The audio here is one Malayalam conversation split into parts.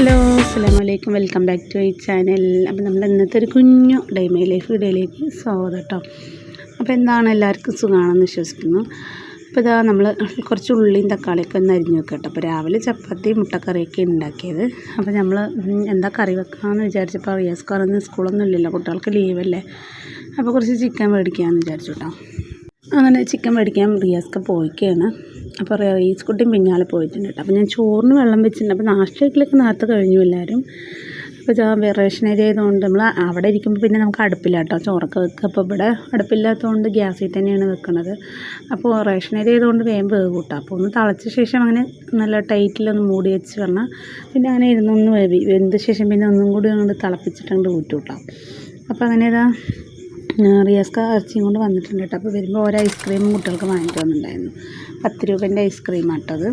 ഹലോ അസ്സാം വലൈക്കും വെൽക്കം ബാക്ക് ടു ഈ ചാനൽ. അപ്പം നമ്മൾ ഇന്നത്തെ ഒരു കുഞ്ഞു ഡൈമൈ ലൈഫ് വീഡിയോയിലേക്ക് സ്വാഗതം. കേട്ടോ അപ്പോൾ എന്താണ് എല്ലാവർക്കും സുഖമാണെന്ന് വിശ്വസിക്കുന്നു. അപ്പോൾ ഇതാ നമ്മൾ കുറച്ച് ഉള്ളിയും തക്കാളിയൊക്കെ ഒന്ന് അരിഞ്ഞ് വെക്കാം കേട്ടോ അപ്പോൾ രാവിലെ ചപ്പാത്തി മുട്ടക്കറിയൊക്കെ ഉണ്ടാക്കിയത്. അപ്പോൾ നമ്മൾ എന്താ കറി വെക്കാമെന്ന് വിചാരിച്ചപ്പോൾ റിയാസ്കാറൊന്നും സ്കൂളൊന്നും ഇല്ലല്ലോ കുട്ടികൾക്ക് ലീവല്ലേ. അപ്പോൾ കുറച്ച് ചിക്കൻ മേടിക്കാമെന്ന് വിചാരിച്ചു കേട്ടോ. അങ്ങനെ ചിക്കൻ മേടിക്കാൻ റിയാസ്ക്ക് പോയിക്കാണ് അപ്പോൾ റീസ് കുട്ടിയും പിന്നാലെ പോയിട്ടുണ്ട് കേട്ടോ. അപ്പോൾ ഞാൻ ചോറിന് വെള്ളം വെച്ചിട്ടുണ്ട്. അപ്പോൾ നാഷ്ടയ്ക്കിലൊക്കെ നേരത്തെ കഴിഞ്ഞു എല്ലാവരും അപ്പോൾ റേഷൻ ഏരിയ ആയതുകൊണ്ട് നമ്മൾ അവിടെ ഇരിക്കുമ്പോൾ പിന്നെ നമുക്ക് അടുപ്പില്ല കേട്ടോ. ചോറൊക്കെ വെക്കുക. അപ്പോൾ ഇവിടെ അടുപ്പില്ലാത്തതുകൊണ്ട് ഗ്യാസിൽ തന്നെയാണ് വെക്കുന്നത് അപ്പോൾ റേഷൻ ഏരിയ ആയതുകൊണ്ട് വേഗം കൂട്ടാം അപ്പോൾ ഒന്ന് തിളച്ച ശേഷം അങ്ങനെ നല്ല ടൈറ്റിലൊന്ന് മൂടി വെച്ച് പറഞ്ഞാൽ പിന്നെ അങ്ങനെ ഇരുന്നൊന്ന് വേവി. വെന്ത ശേഷം പിന്നെ ഒന്നും കൂടി അങ്ങോട്ട് തിളപ്പിച്ചിട്ട് അങ്ങോട്ട് ഊറ്റി കൂട്ടാം. അപ്പോൾ അങ്ങനെ ഇതാ റിയാസ്ക ഇറച്ചിയും കൊണ്ട് വന്നിട്ടുണ്ട് കേട്ടോ. അപ്പോൾ വരുമ്പോൾ ഓരോ ഐസ്ക്രീമും കുട്ടികൾക്ക് വാങ്ങിയിട്ട് വന്നിട്ടുണ്ടായിരുന്നു. പത്ത് രൂപേന്റെ ഐസ്ക്രീം ആട്ടത്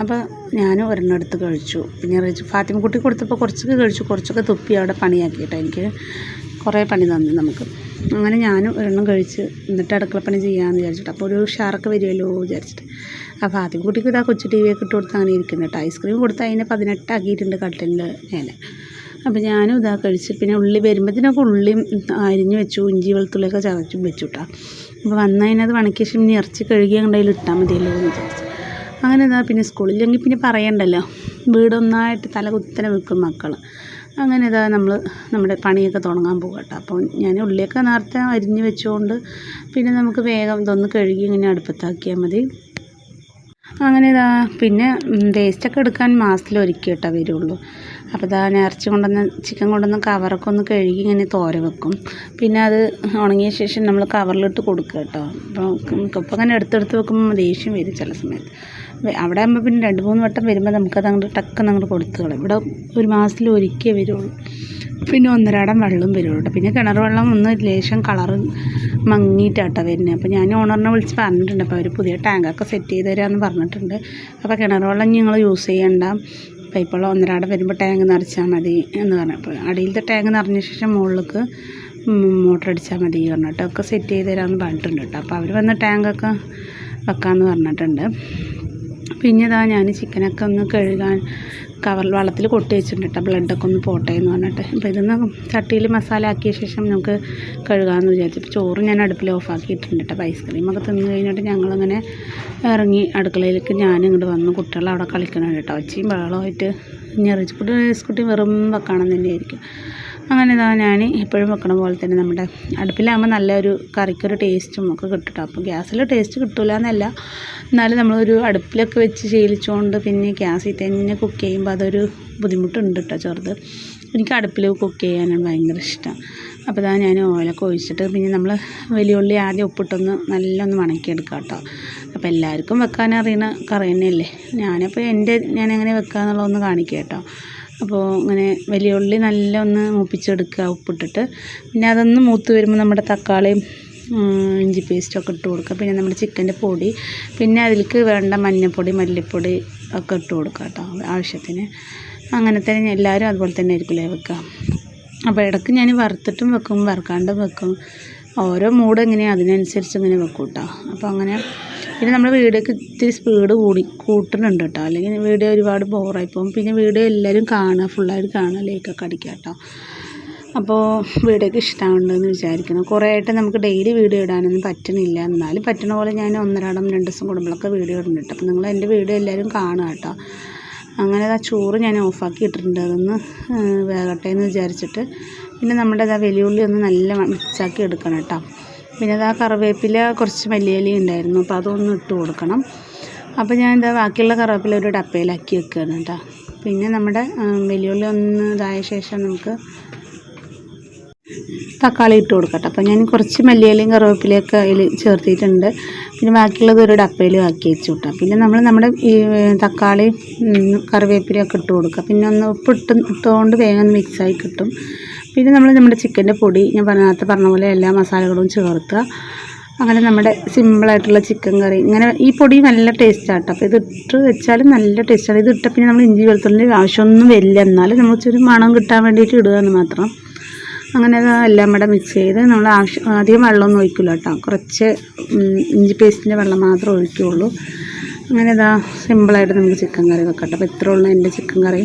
അപ്പോൾ ഞാനും ഒരെണ്ണം എടുത്ത് കഴിച്ചു. പിന്നെ ഫാത്തിമ കുട്ടി കൊടുത്തപ്പോൾ കുറച്ചൊക്കെ കഴിച്ചു. കുറച്ചൊക്കെ തുപ്പി അവിടെ പണിയാക്കി കേട്ടോ എനിക്ക്. കുറേ പണി തന്നു നമുക്ക്. അങ്ങനെ ഞാനും ഒരെണ്ണം കഴിച്ച് എന്നിട്ട് അടുക്കളപ്പണി ചെയ്യാമെന്ന് വിചാരിച്ചിട്ട്. അപ്പോൾ ഒരു ഉഷാറൊക്കെ വരുമല്ലോ വിചാരിച്ചിട്ട്. ആ ഫാത്തിമ കുട്ടിക്ക് ഇതാ കൊച്ചു ടി വിയൊക്കെ ഇട്ട് കൊടുത്ത് അങ്ങനെ ഇരിക്കുന്നു കേട്ടോ. ഐസ്ക്രീം കൊടുത്ത് അതിനെ പതിനെട്ടാക്കിയിട്ടുണ്ട് കട്ടലിന്റെ മേലെ. അപ്പോൾ ഞാനും ഇതാ കഴിച്ച്. പിന്നെ ഉള്ളി വരുമ്പോഴത്തേനൊക്കെ ഉള്ളിയും അരിഞ്ഞ് വെച്ചു. ഇഞ്ചി വെളുത്തുള്ളിയൊക്കെ ചതച്ചും വെച്ചു കേട്ടോ. അപ്പോൾ അത് വണക്കിയ ശേഷം ഇനി ഇറച്ചി കഴുകി കണ്ടതിൽ ഇട്ടാൽ മതിയല്ലോ എന്ന് വിചാരിച്ചു. അങ്ങനെ ഇതാ പിന്നെ സ്കൂളില്ലെങ്കിൽ പിന്നെ പറയണ്ടല്ലോ. വീടൊന്നായിട്ട് തല കുത്തനെ വെക്കും മക്കൾ അങ്ങനെ ഇതാ നമ്മൾ നമ്മുടെ പണിയൊക്കെ തുടങ്ങാൻ പോകും കേട്ടോ അപ്പോൾ ഞാൻ ഉള്ളിയൊക്കെ നേരത്തെ അരിഞ്ഞ് വെച്ചുകൊണ്ട് പിന്നെ നമുക്ക് വേഗം ഇതൊന്ന് കഴുകി ഇങ്ങനെ അടുപ്പത്താക്കിയാൽ മതി. അങ്ങനെ ഇതാ പിന്നെ വേസ്റ്റൊക്കെ എടുക്കാൻ മാസത്തിൽ കേട്ടോ വരുള്ളൂ. അപ്പോൾ ഇതാ ഞാൻ ഇറച്ചി കൊണ്ടുവന്ന് ചിക്കൻ കൊണ്ടുവന്ന് കവറൊക്കെ ഒന്ന് കഴുകി ഇങ്ങനെ തോര വെക്കും. പിന്നെ അത് ഉണങ്ങിയ ശേഷം നമ്മൾ കവറിലിട്ട് കൊടുക്കുക കേട്ടോ. അപ്പോൾ ഇപ്പം അങ്ങനെ എടുത്തെടുത്ത് വെക്കുമ്പോൾ ദേഷ്യം വരും ചില സമയത്ത്. അവിടെ ആകുമ്പോൾ പിന്നെ രണ്ട് മൂന്ന് വട്ടം വരുമ്പോൾ നമുക്കത് അങ്ങോട്ട് ടക്കെന്ന് അങ്ങോട്ട് കൊടുത്തു കളയും. ഇവിടെ ഒരു മാസത്തിൽ ഒരിക്കേ വരുള്ളൂ. പിന്നെ ഒന്നരാടം വെള്ളം വരുള്ളൂ പിന്നെ കിണർ വെള്ളം ഒന്ന് ലേശം കളറ് മങ്ങിയിട്ടാട്ടോ വരുന്നത് അപ്പോൾ ഞാൻ ഓണറിനെ വിളിച്ച് പറഞ്ഞിട്ടുണ്ട്. അപ്പോൾ അവർ പുതിയ ടാങ്കൊക്കെ സെറ്റ് ചെയ്ത് തരാമെന്ന് പറഞ്ഞിട്ടുണ്ട്. അപ്പോൾ കിണർ വെള്ളം ഞങ്ങൾ യൂസ് ചെയ്യണ്ട. പൈപ്പ് വെള്ളം ഒന്നരാടം വരുമ്പോൾ ടാങ്ക് നിറച്ചാൽ മതി എന്ന് പറഞ്ഞപ്പോൾ അടിയിലത്തെ ടാങ്ക് നിറഞ്ഞ ശേഷം മുകളിലേക്ക് മോട്ടർ അടിച്ചാൽ മതി പറഞ്ഞിട്ട് ഒക്കെ സെറ്റ് ചെയ്ത് തരാമെന്ന് പറഞ്ഞിട്ടുണ്ട് കേട്ടോ. അപ്പോൾ അവർ വന്ന് ടാങ്കൊക്കെ വെക്കാമെന്ന് പറഞ്ഞിട്ടുണ്ട്. പിന്നെ ഇതാ ഞാൻ ചിക്കനൊക്കെ ഒന്ന് കഴുകാൻ കവറിൽ വെള്ളത്തിൽ കൊട്ടി വെച്ചിട്ടുണ്ട്. കേട്ടോ ബ്ലഡൊക്കെ ഒന്ന് പോട്ടെ എന്ന് പറഞ്ഞിട്ട്. അപ്പോൾ ഇതൊന്ന് ചട്ടിയിൽ മസാല ആക്കിയ ശേഷം നമുക്ക് കഴുകാമെന്ന് വിചാരിച്ചു. ഇപ്പോൾ ചോറ് ഞാൻ അടുപ്പിൽ ഓഫാക്കിയിട്ടുണ്ട് കേട്ടോ. അപ്പോൾ ഐസ്ക്രീമൊക്കെ തിന്ന് കഴിഞ്ഞിട്ട് ഞങ്ങളിങ്ങനെ ഇറങ്ങി അടുക്കളയിലേക്ക് ഞാൻ ഇങ്ങോട്ട് വന്നു. കുട്ടികൾ അവിടെ കളിക്കണം കേട്ടോ. ഒച്ചയും ബഹളമായിട്ട് ഞെറിച്ചിക്കുട്ടി സ്കുട്ടി വെറും വെക്കണം തന്നെയായിരിക്കും. അങ്ങനെ ഇതാ ഞാൻ എപ്പോഴും വെക്കണ പോലെ തന്നെ നമ്മുടെ അടുപ്പിലാകുമ്പോൾ നല്ലൊരു കറിക്കൊരു ടേസ്റ്റും ഒക്കെ കേട്ടോ അപ്പോൾ ഗ്യാസിൽ ടേസ്റ്റ് കിട്ടില്ല എന്നല്ല. എന്നാലും നമ്മളൊരു അടുപ്പിലൊക്കെ വെച്ച് ശീലിച്ചുകൊണ്ട് പിന്നെ ഗ്യാസിൽ തന്നെ കുക്ക് ചെയ്യുമ്പോൾ അതൊരു ബുദ്ധിമുട്ടുണ്ട് കേട്ടോ ചെറുത്. എനിക്ക് അടുപ്പിൽ കുക്ക് ചെയ്യാനാണ് ഭയങ്കര ഇഷ്ടം. അപ്പോൾ ഞാൻ ഓയിലൊക്കെ ഒഴിച്ചിട്ട് പിന്നെ നമ്മൾ വലിയ ഉള്ളി ആദ്യം ഉപ്പിട്ടൊന്ന് നല്ല ഒന്ന് വണക്കിയെടുക്കാം കേട്ടോ അപ്പോൾ എല്ലാവർക്കും വെക്കാൻ അറിയണ കറി തന്നെയല്ലേ? ഞാനപ്പോൾ എന്റെ എങ്ങനെ വെക്കുക എന്നുള്ളതൊന്ന് കാണിക്കാം കേട്ടോ അപ്പോൾ ഇങ്ങനെ വലിയ ഉള്ളി നല്ല ഒന്ന് മൂപ്പിച്ചെടുക്കുക ഉപ്പിട്ടിട്ട്. പിന്നെ അതൊന്ന് മൂത്ത് വരുമ്പോൾ നമ്മുടെ തക്കാളിയും ഇഞ്ചി പേസ്റ്റൊക്കെ ഇട്ട് കൊടുക്കുക. പിന്നെ നമ്മുടെ ചിക്കന്റെ പൊടി. പിന്നെ അതിലേക്ക് വേണ്ട മഞ്ഞൾപ്പൊടി മല്ലിപ്പൊടി ഒക്കെ ഇട്ട് കൊടുക്കുക കേട്ടോ ആവശ്യത്തിന്. അങ്ങനെ തന്നെ എല്ലാവരും അതുപോലെ തന്നെ ആയിരിക്കില്ലേ വെക്കുക. അപ്പോൾ ഇടയ്ക്ക് ഞാൻ വറുത്തിട്ടും വെക്കും വറുക്കാണ്ടും വെക്കും. ഓരോ മൂഡ് എങ്ങനെയാണ് അതിനനുസരിച്ച് ഇങ്ങനെ വെക്കും കേട്ടോ. അപ്പോൾ അങ്ങനെ പിന്നെ നമ്മൾ വീഡിയോക്ക് ഇത്തിരി സ്പീഡ് കൂടി കൂട്ടുന്നുണ്ട് കേട്ടോ. അല്ലെങ്കിൽ വീഡിയോ ഒരുപാട് ബോറായി പോകും. പിന്നെ വീഡിയോ എല്ലാവരും കാണുക ഫുള്ളായിട്ട് കാണുക ലൈക്കൊക്കെ അടിക്കുക കേട്ടോ. അപ്പോൾ വീഡിയോക്ക് ഇഷ്ടമുണ്ടെന്ന് വിചാരിക്കുന്നു. കുറേ ആയിട്ട് നമുക്ക് ഡെയിലി വീഡിയോ ഇടാനൊന്നും പറ്റണില്ല. എന്നാലും പറ്റണ പോലെ ഞാൻ ഒന്നരാടം രണ്ട് ദിവസം കൂടുമ്പോഴൊക്കെ വീഡിയോ ഇടുന്നുണ്ട് അപ്പോൾ നിങ്ങൾ എന്റെ വീഡിയോ എല്ലാവരും കാണുക കേട്ടോ അങ്ങനെ ആ ചോറ് ഞാൻ ഓഫാക്കി ഇട്ടിട്ടുണ്ട്. അതൊന്ന് ആ, വേകട്ടെ എന്ന് വിചാരിച്ചിട്ട്. പിന്നെ നമ്മുടെ ഇതാ വെല്ലുള്ളി ഒന്ന് നല്ല മിക്സാക്കി എടുക്കണം കേട്ടോ പിന്നെ ഇതാ കറിവേപ്പില കുറച്ച് മല്ലിയില ഉണ്ടായിരുന്നു അപ്പോൾ അതൊന്ന് ഇട്ട് കൊടുക്കണം. അപ്പോൾ ഞാൻ എന്താ ബാക്കിയുള്ള കറിവേപ്പില ഒരു ഡപ്പയിലാക്കി വെക്കുകയാണ് കേട്ടോ പിന്നെ നമ്മുടെ വെല്ലുവിളി ഒന്ന് ഇതായ ശേഷം നമുക്ക് തക്കാളി ഇട്ട് കൊടുക്കട്ടെ. അപ്പോൾ ഞാൻ കുറച്ച് മല്ലിയിലയും കറിവേപ്പിലയൊക്കെ അതിൽ ചേർത്തിട്ടുണ്ട്. പിന്നെ ബാക്കിയുള്ളത് ഒരു ഡപ്പയിൽ ആക്കി വെച്ചു വിട്ടാം. പിന്നെ നമ്മൾ നമ്മുടെ ഈ തക്കാളി കറിവേപ്പിലയൊക്കെ ഇട്ട് കൊടുക്കുക. പിന്നെ ഒന്ന് ഉപ്പിട്ട് ഇട്ടുകൊണ്ട് വേഗം ഒന്ന് മിക്സായി കിട്ടും. പിന്നെ നമ്മൾ നമ്മുടെ ചിക്കന്റെ പൊടി ഞാൻ നേരത്തെ പറഞ്ഞ പോലെ എല്ലാ മസാലകളും ചേർക്കുക. അങ്ങനെ നമ്മുടെ സിമ്പിളായിട്ടുള്ള ചിക്കൻ കറി. ഇങ്ങനെ ഈ പൊടി നല്ല ടേസ്റ്റാട്ടോ അപ്പോൾ ഇത് ഇട്ട് വെച്ചാലും നല്ല ടേസ്റ്റാണ് ഇത് ഇട്ട പിന്നെ നമ്മൾ ഇഞ്ചി വെളുത്തുള്ളി ആവശ്യമൊന്നും വരില്ല. എന്നാലും നമ്മൾ ഒരു മണം കിട്ടാൻ വേണ്ടിയിട്ട് ഇടുക എന്ന് മാത്രം. അങ്ങനെ എല്ലാം കൂടെ മിക്സ് ചെയ്ത് നമ്മൾ ആവശ്യം അധികം വെള്ളമൊന്നും ഒഴിക്കില്ല കേട്ടോ. കുറച്ച് ഇഞ്ചി പേസ്റ്റിന്റെ വെള്ളം മാത്രമേ ഒഴിക്കുകയുള്ളൂ അങ്ങനെ ഇതാ സിമ്പിളായിട്ട് നമുക്ക് ചിക്കൻ കറി വെക്കാം അപ്പോൾ ഇത്രേ ഉള്ളൂ എന്റെ ചിക്കൻ കറി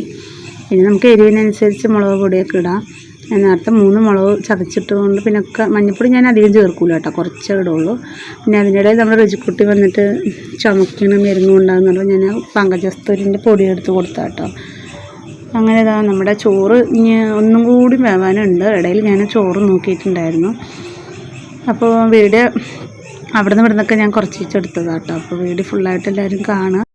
പിന്നെ നമുക്ക് എരിവിനനുസരിച്ച് മുളക് പൊടിയൊക്കെ ഇടാം. ഞാൻ നേരത്തെ മൂന്ന് മുളക് ചതച്ചിട്ടുകൊണ്ട് പിന്നെ ഒക്കെ മഞ്ഞൾപ്പൊടി ഞാൻ അധികം ചേർക്കൂല കേട്ടോ. കുറച്ചേ ഇടുള്ളൂ. പിന്നെ അതിനിടയിൽ നമ്മുടെ രുചിക്കുട്ടി വന്നിട്ട് ചുമക്കണം മരുന്ന് ഞാൻ പങ്കജസ്തൂരിന്റെ പൊടി എടുത്ത് കൊടുത്താ കേട്ടോ. അങ്ങനെ ഇതാ നമ്മുടെ ചോറ് ഒന്നും കൂടി വേവാനുണ്ട്. ഇടയിൽ ഞാൻ ചോറ് നോക്കിയിട്ടുണ്ടായിരുന്നു. അപ്പോൾ വീട് അവിടെ നിന്ന് ഇവിടുന്നൊക്കെ ഞാൻ കുറച്ച് എടുത്തതാണ് കേട്ടോ അപ്പോൾ വീട് ഫുള്ളായിട്ട് എല്ലാവരും കാണുക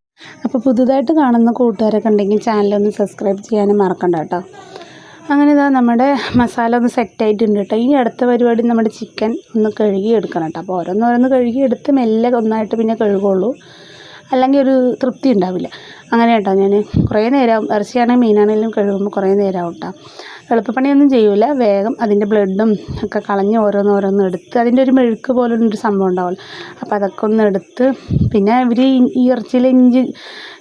അപ്പോൾ പുതുതായിട്ട് കാണുന്ന കൂട്ടുകാരൊക്കെ ഉണ്ടെങ്കിൽ ചാനലൊന്ന് സബ്സ്ക്രൈബ് ചെയ്യാനും മറക്കണ്ട കേട്ടോ. അങ്ങനെ ഇതാ നമ്മുടെ മസാല ഒന്ന് സെറ്റായിട്ടുണ്ട് കേട്ടോ. ഇനി അടുത്ത പരിപാടി നമ്മുടെ ചിക്കൻ ഒന്ന് കഴുകി എടുക്കണം കേട്ടോ. അപ്പോൾ ഓരോന്നോരോന്ന് കഴുകി എടുത്ത് മെല്ലെ ഒന്നായിട്ട് പിന്നെ കഴുകുള്ളൂ. അല്ലെങ്കിൽ ഒരു തൃപ്തി ഉണ്ടാവില്ല. അങ്ങനെ കേട്ടോ ഞാൻ കുറേ നേരം ഇറച്ചിയാണെങ്കിലും മീനാണെങ്കിലും കഴുകുമ്പോൾ കുറേ നേരമാവും കേട്ടോ എളുപ്പപ്പണിയൊന്നും ചെയ്യൂല. വേഗം അതിന്റെ ബ്ലഡും ഒക്കെ കളഞ്ഞ് ഓരോന്ന് ഓരോന്ന് എടുത്ത് അതിന്റെ ഒരു മെഴുക്ക് പോലൊരു സംഭവം ഉണ്ടാവുമല്ലോ. അപ്പോൾ അതൊക്കെ ഒന്ന് എടുത്ത് പിന്നെ ഇവർ ഈ ഇറച്ചിയിൽ ഇഞ്ചി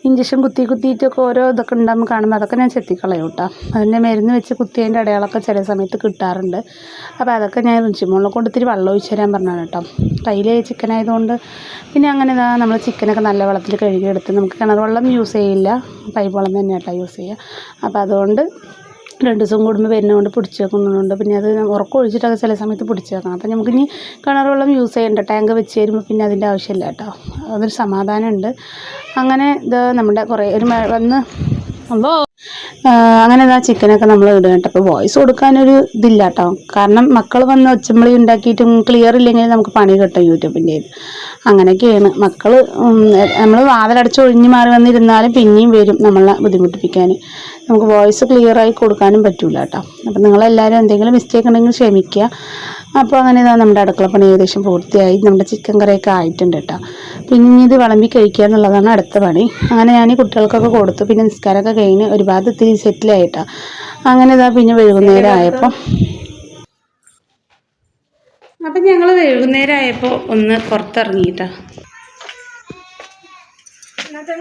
ഇഞ്ചക്ഷൻ കുത്തി കുത്തിയിട്ടൊക്കെ ഓരോ ഇതൊക്കെ ഉണ്ടാകുമ്പോൾ കാണുമ്പോൾ അതൊക്കെ ഞാൻ ചെത്തിക്കളയും കേട്ടോ. അതിന്റെ മരുന്ന് വെച്ച് കുത്തിയതിന്റെ അടയാളമൊക്കെ ചില സമയത്ത് കിട്ടാറുണ്ട്. അപ്പോൾ അതൊക്കെ ഞാൻ രുചിമുളക് കൊണ്ട് ഇത്തിരി വെള്ളം ഒഴിച്ച് തരാൻ പറഞ്ഞാണ് കേട്ടോ. കയ്യിൽ ചിക്കൻ ആയതുകൊണ്ട് പിന്നെ അങ്ങനെ ഇതാ നമ്മൾ ചിക്കനൊക്കെ നല്ല വെള്ളത്തിൽ കഴുകിയെടുത്ത് നമുക്ക് കിണർ വെള്ളം യൂസ് ചെയ്യില്ല. പൈപ്പ് വെള്ളം തന്നെ കേട്ടോ യൂസ് ചെയ്യുക. അപ്പോൾ അതുകൊണ്ട് രണ്ട് ദിവസം കൂടുമ്പോൾ വരുന്നതുകൊണ്ട് പിടിച്ച് വെക്കുന്നുണ്ട് പിന്നെ അത് ഉറക്കം ഒഴിച്ചിട്ടൊക്കെ ചില സമയത്ത് പിടിച്ച് വെക്കണം അപ്പം നമുക്ക് ഇനി കിണർ വെള്ളം യൂസ് ചെയ്യേണ്ട ടാങ്ക് വെച്ച് തരുമ്പോൾ പിന്നെ അതിന്റെ ആവശ്യമില്ല കേട്ടോ. അതൊരു സമാധാനമുണ്ട്. അങ്ങനെ ഇത് നമ്മുടെ കുറേ ഒരു വന്ന് അല്ലോ അങ്ങനെ ഇതാ ചിക്കനൊക്കെ നമ്മൾ ഇടുക കേട്ടോ. അപ്പോൾ വോയിസ് കൊടുക്കാനൊരു ഇതില്ല കേട്ടോ കാരണം മക്കൾ വന്ന് ഒച്ചമ്പളി ഉണ്ടാക്കിയിട്ടും ക്ലിയർ ഇല്ലെങ്കിൽ നമുക്ക് പണി കിട്ടും യൂട്യൂബിന്റെ അങ്ങനെയൊക്കെയാണ്. മക്കൾ നമ്മൾ വാതിലടച്ച് ഒഴിഞ്ഞു മാറി വന്നിരുന്നാലും പിന്നെയും വരും നമ്മളെ ബുദ്ധിമുട്ടിപ്പിക്കാൻ നമുക്ക് വോയിസ് ക്ലിയറായി കൊടുക്കാനും പറ്റില്ല കേട്ടോ. അപ്പം നിങ്ങളെല്ലാവരും എന്തെങ്കിലും മിസ്റ്റേക്ക് ഉണ്ടെങ്കിൽ ക്ഷമിക്കുക. അപ്പോൾ അങ്ങനെ ഇതാ നമ്മുടെ അടുക്കള പണി ഏകദേശം പൂർത്തിയായി. നമ്മുടെ ചിക്കൻ കറിയൊക്കെ ആയിട്ടുണ്ട് കേട്ടോ. പിന്നെ ഇത് വിളമ്പി കഴിക്കുക എന്നുള്ളതാണ് അടുത്ത പണി. അങ്ങനെ ഞാൻ ഈ കുട്ടികൾക്കൊക്കെ കൊടുത്തു. പിന്നെ നിസ്കാരമൊക്കെ കഴിഞ്ഞ് ഒരുപാട് ഇത്തിരി സെറ്റിലായിട്ടാ അങ്ങനെ ഇതാ പിന്നെ വൈകുന്നേരം ആയപ്പോൾ അപ്പം ഞങ്ങൾ വൈകുന്നേരം ആയപ്പോൾ ഒന്ന് പുറത്തിറങ്ങിയിട്ടാ ഇന്നത്തെ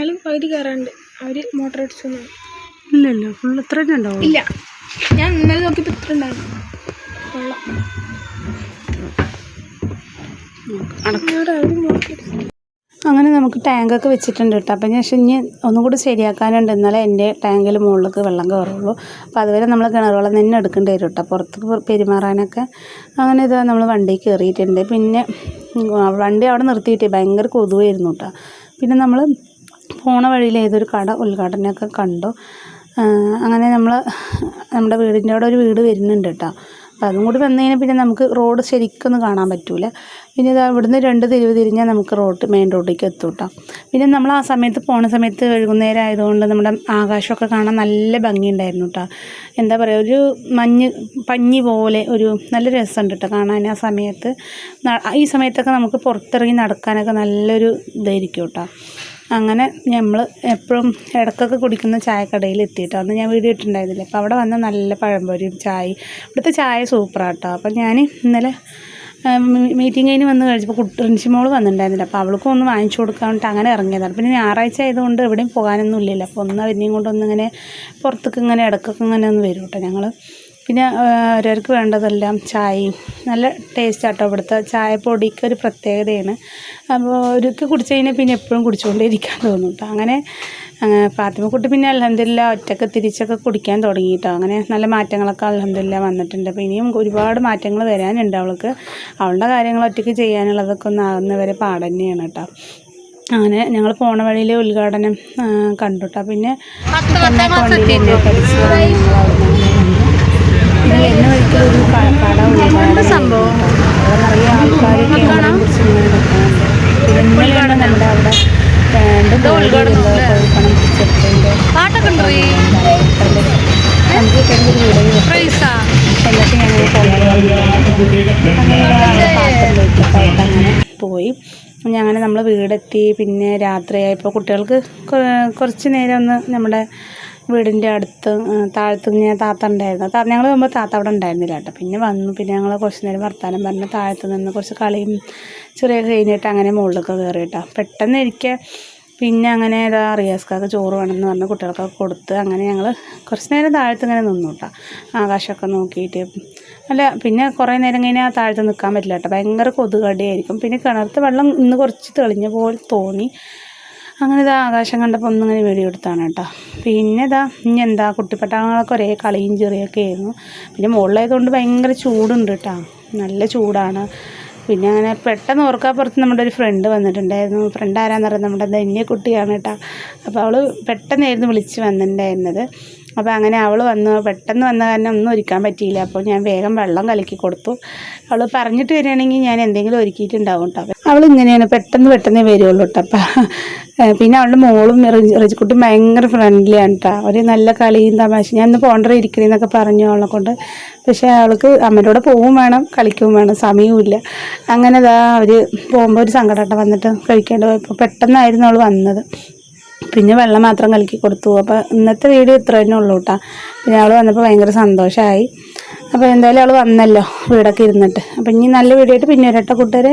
എന്നാലും പകുതി കയറാണ്ട് അവർ മോട്ടർ അടിച്ചു ഇല്ലല്ലോ ഫുൾ ഇത്ര തന്നെ ഉണ്ടാവും ഇല്ല. ഞാൻ ഇന്നലെ നോക്കിയപ്പോൾ ഇത്ര ഉണ്ടായിരുന്നു. കൊള്ളാം. അങ്ങനെ നമുക്ക് ടാങ്കൊക്കെ വെച്ചിട്ടുണ്ട് കേട്ടോ. അപ്പം ഞാൻ ഇനി ഒന്നും കൂടി ശരിയാക്കാനുണ്ട്. എന്നാലേ എന്റെ ടാങ്കിൽ മുകളിലേക്ക് വെള്ളം കയറുള്ളൂ. അപ്പോൾ അതുവരെ നമ്മൾ കിണർ വെള്ളം തന്നെ എടുക്കേണ്ടി വരും കേട്ടോ. പുറത്ത് പെരുമാറാനൊക്കെ അങ്ങനെ ഇതാ നമ്മൾ വണ്ടി കയറിയിട്ടുണ്ട്. പിന്നെ വണ്ടി അവിടെ നിർത്തിയിട്ട്. ഭയങ്കര കൊതുവായിരുന്നു കേട്ടോ. പിന്നെ നമ്മൾ പോണ വഴിയിൽ ഏതൊരു കട ഉദ്ഘാടനമൊക്കെ കണ്ടു. അങ്ങനെ നമ്മൾ നമ്മുടെ വീടിന്റെ അവിടെ ഒരു വീട് വരുന്നുണ്ട് കേട്ടോ. അപ്പം അതും കൂടി വന്നു കഴിഞ്ഞാൽ പിന്നെ നമുക്ക് റോഡ് ശരിക്കൊന്ന് കാണാൻ പറ്റൂല. പിന്നെ ഇതാ ഇവിടുന്ന് രണ്ട് തിരിവ് തിരിഞ്ഞാൽ നമുക്ക് റോഡ് മെയിൻ റോഡിലേക്ക് എത്തും കേട്ടോ. പിന്നെ നമ്മൾ ആ സമയത്ത് പോണ സമയത്ത് വൈകുന്നേരം ആയതുകൊണ്ട് നമ്മുടെ ആകാശമൊക്കെ കാണാൻ നല്ല ഭംഗിയുണ്ടായിരുന്നു കേട്ടോ. എന്താ പറയുക ഒരു മഞ്ഞ് പഞ്ഞി പോലെ ഒരു നല്ല രസമുണ്ട് കേട്ടോ കാണാൻ ആ സമയത്ത്. ഈ സമയത്തൊക്കെ നമുക്ക് പുറത്തിറങ്ങി നടക്കാനൊക്കെ നല്ലൊരു ഇതായിരിക്കും കേട്ടോ. അങ്ങനെ നമ്മൾ എപ്പോഴും ഇടക്കൊക്കെ കുടിക്കുന്ന ചായക്കടയിൽ എത്തിയിട്ടോ. അന്ന് ഞാൻ വീഡിയോ ഇട്ടിട്ടുണ്ടായിരുന്നില്ല. അപ്പോൾ അവിടെ വന്ന നല്ല പഴംപൊരിയും ചായ ഇവിടുത്തെ ചായ സൂപ്പറാട്ടോ. അപ്പം ഞാൻ ഇന്നലെ മീറ്റിംഗ് കഴിഞ്ഞ് വന്ന് കഴിച്ചപ്പോൾ കുട്ടി മോൾ വന്നിട്ടുണ്ടായിരുന്നില്ല. അപ്പോൾ അവൾക്കും ഒന്ന് വാങ്ങിച്ചു കൊടുക്കാൻ വേണ്ടിയിട്ട് അങ്ങനെ ഇറങ്ങിയതാണ്. പിന്നെ ഞായറാഴ്ച ആയതുകൊണ്ട് എവിടെയും പോകാനൊന്നും ഇല്ലല്ലോ അപ്പോൾ ഒന്ന് അവരെയും കൊണ്ടൊന്നിങ്ങനെ പുറത്തേക്ക് ഇങ്ങനെ ഇടക്കൊക്കെ ഇങ്ങനെ ഒന്ന് വരും കേട്ടോ ഞങ്ങൾ പിന്നെ ഓരോർക്ക് വേണ്ടതെല്ലാം ചായയും. നല്ല ടേസ്റ്റ് ആട്ടോ ഇവിടുത്തെ ചായപ്പൊടിക്ക് ഒരു പ്രത്യേകതയാണ്. അപ്പോൾ ഒരുക്ക് കുടിച്ച് കഴിഞ്ഞാൽ പിന്നെ എപ്പോഴും കുടിച്ചുകൊണ്ടേ ഇരിക്കാൻ തോന്നും കേട്ടോ അങ്ങനെ ഫാത്തിമക്കുട്ടി പിന്നെ അലഹമില്ല ഒറ്റയ്ക്ക് തിരിച്ചൊക്കെ കുടിക്കാൻ തുടങ്ങി കേട്ടോ അങ്ങനെ നല്ല മാറ്റങ്ങളൊക്കെ അലഹമില്ല വന്നിട്ടുണ്ട്. അപ്പോൾ ഇനിയും ഒരുപാട് മാറ്റങ്ങൾ വരാനുണ്ട് അവൾക്ക്. അവളുടെ കാര്യങ്ങൾ ഒറ്റയ്ക്ക് ചെയ്യാനുള്ളതൊക്കെ ഒന്ന് ആകുന്നവരെ പാട് തന്നെയാണ് കേട്ടോ അങ്ങനെ ഞങ്ങൾ പോണ വഴിയിൽ ഉദ്ഘാടനം കണ്ടു കേട്ടോ പിന്നെ പെണ്ണൊക്കെ വണ്ടിയിൽ എന്നെ പഠിച്ചു ഞങ്ങൾ അവിടെ നിന്ന് വന്നു പിന്നെ വരുന്ന വഴിക്ക് ഒരു ക- കട ഉദ്ഘാടനം സംഭവം നിറയെ ആൾക്കാരൊക്കെ അതിനെ കുറിച്ച് ഇങ്ങനെ നിൽക്കുന്നുണ്ട് പിന്നെ ഇന്നലെയാണ് നമ്മുടെ അവിടെ രണ്ട് കോഴിയുള്ള കോഴിപ്പണം ചെറുതിന്റെ നമുക്ക് ഒരു വീഡിയോ എന്നിട്ട് ഞങ്ങൾ പാത്രത്തിലേക്കൊക്കെ അങ്ങനെ പോയി. അങ്ങനെ നമ്മൾ വീടെത്തി. പിന്നെ രാത്രിയായപ്പോൾ കുട്ടികൾക്ക് കുറച്ച് നേരം ഒന്ന് നമ്മുടെ വീടിന്റെ അടുത്ത് താഴത്ത് ഞാൻ താത്ത ഉണ്ടായിരുന്നു. താ ഞങ്ങൾ പോകുമ്പോൾ താത്ത അവിടെ ഉണ്ടായിരുന്നില്ല കേട്ടോ. പിന്നെ വന്നു പിന്നെ ഞങ്ങൾ കുറച്ച് നേരം വർത്താനം പറഞ്ഞ് താഴത്ത് നിന്ന് കുറച്ച് കളിയും ചെറിയ കഴിഞ്ഞിട്ട് അങ്ങനെ മുകളിലൊക്കെ കയറി കേട്ടോ. പെട്ടെന്ന് എനിക്ക് പിന്നെ അങ്ങനെ ഏതാ റിയാസ്ക്കൊക്കെ ചോറ് വേണമെന്ന് പറഞ്ഞ് കുട്ടികൾക്കൊക്കെ കൊടുത്ത് അങ്ങനെ ഞങ്ങൾ കുറച്ച് നേരം താഴത്ത് ഇങ്ങനെ നിന്നു കേട്ടോ. ആകാശമൊക്കെ നോക്കിയിട്ട്. അല്ല പിന്നെ കുറേ നേരം കഴിഞ്ഞാൽ ആ താഴത്ത് നിൽക്കാൻ പറ്റില്ല കേട്ടോ. ഭയങ്കര കൊതുകടിയായിരിക്കും. പിന്നെ കിണർത്ത് വെള്ളം ഇന്ന് കുറച്ച് തെളിഞ്ഞ പോലെ തോന്നി. അങ്ങനെ ഇതാ ആകാശം കണ്ടപ്പോൾ ഒന്നിങ്ങനെ വെടി കൊടുത്താണ് കേട്ടോ. പിന്നെ ഇതാ ഇനി എന്താ കുട്ടിപ്പട്ടാളങ്ങളൊക്കെ ഒരേ കളിയും ചെറിയൊക്കെ ആയിരുന്നു. പിന്നെ മുകളിലായതുകൊണ്ട് ഭയങ്കര ചൂടുണ്ട് കേട്ടോ. നല്ല ചൂടാണ്. പിന്നെ അങ്ങനെ പെട്ടെന്ന് ഓർക്കാപ്പുറത്ത് നമ്മുടെ ഒരു ഫ്രണ്ട് വന്നിട്ടുണ്ടായിരുന്നു. ഫ്രണ്ട് ആരാന്ന് പറയുന്നത് നമ്മുടെ ധന്യ കുട്ടിയാണ് കേട്ടോ. അപ്പോൾ അവൾ പെട്ടെന്നായിരുന്നു വിളിച്ച് വന്നിട്ടുണ്ടായിരുന്നത്. അപ്പോൾ അങ്ങനെ അവൾ വന്ന് പെട്ടെന്ന് വന്ന കാരണം ഒന്നും ഒരുക്കാൻ പറ്റിയില്ല. അപ്പോൾ ഞാൻ വേഗം വെള്ളം കലക്കി കൊടുത്തു. അവൾ പറഞ്ഞിട്ട് വരികയാണെങ്കിൽ ഞാൻ എന്തെങ്കിലും ഒരുക്കിയിട്ടുണ്ടാവും കേട്ടോ. അവൾ ഇങ്ങനെയാണ് പെട്ടെന്ന് പെട്ടെന്നേ വരുള്ളൂ കേട്ടോ അപ്പം പിന്നെ അവളുടെ മോളും റിജി റിജിക്കുട്ടി ഭയങ്കര ഫ്രണ്ട്ലിയാണ് കേട്ടോ അവർ നല്ല കളിയും തമാശ ഞാൻ ഇന്ന് പോണ്ടറ ഇരിക്കണേന്നൊക്കെ പറഞ്ഞു അവളെ കൊണ്ട്. പക്ഷേ അവൾക്ക് അമ്മയുടെ പോവും വേണം കളിക്കുകയും വേണം സമയവുമില്ല. അങ്ങനെ ഇതാ അവർ പോകുമ്പോൾ ഒരു സങ്കടം വന്നിട്ട് കഴിക്കേണ്ടി പോയപ്പോൾ പെട്ടെന്നായിരുന്നു അവൾ വന്നത്. പിന്നെ വെള്ളം മാത്രം കലക്കി കൊടുത്തു. അപ്പോൾ ഇന്നത്തെ വീഡിയോ ഇത്ര തന്നെ ഉള്ളൂ കേട്ടോ പിന്നെ അവൾ വന്നപ്പോൾ ഭയങ്കര സന്തോഷമായി അപ്പോൾ എന്തായാലും അവൾ വന്നല്ലോ വീടൊക്കെ ഇരുന്നിട്ട്. അപ്പം ഇനി നല്ല വീഡിയോ ആയിട്ട് പിന്നെ ഒരട്ട കൂട്ടുകാരെ.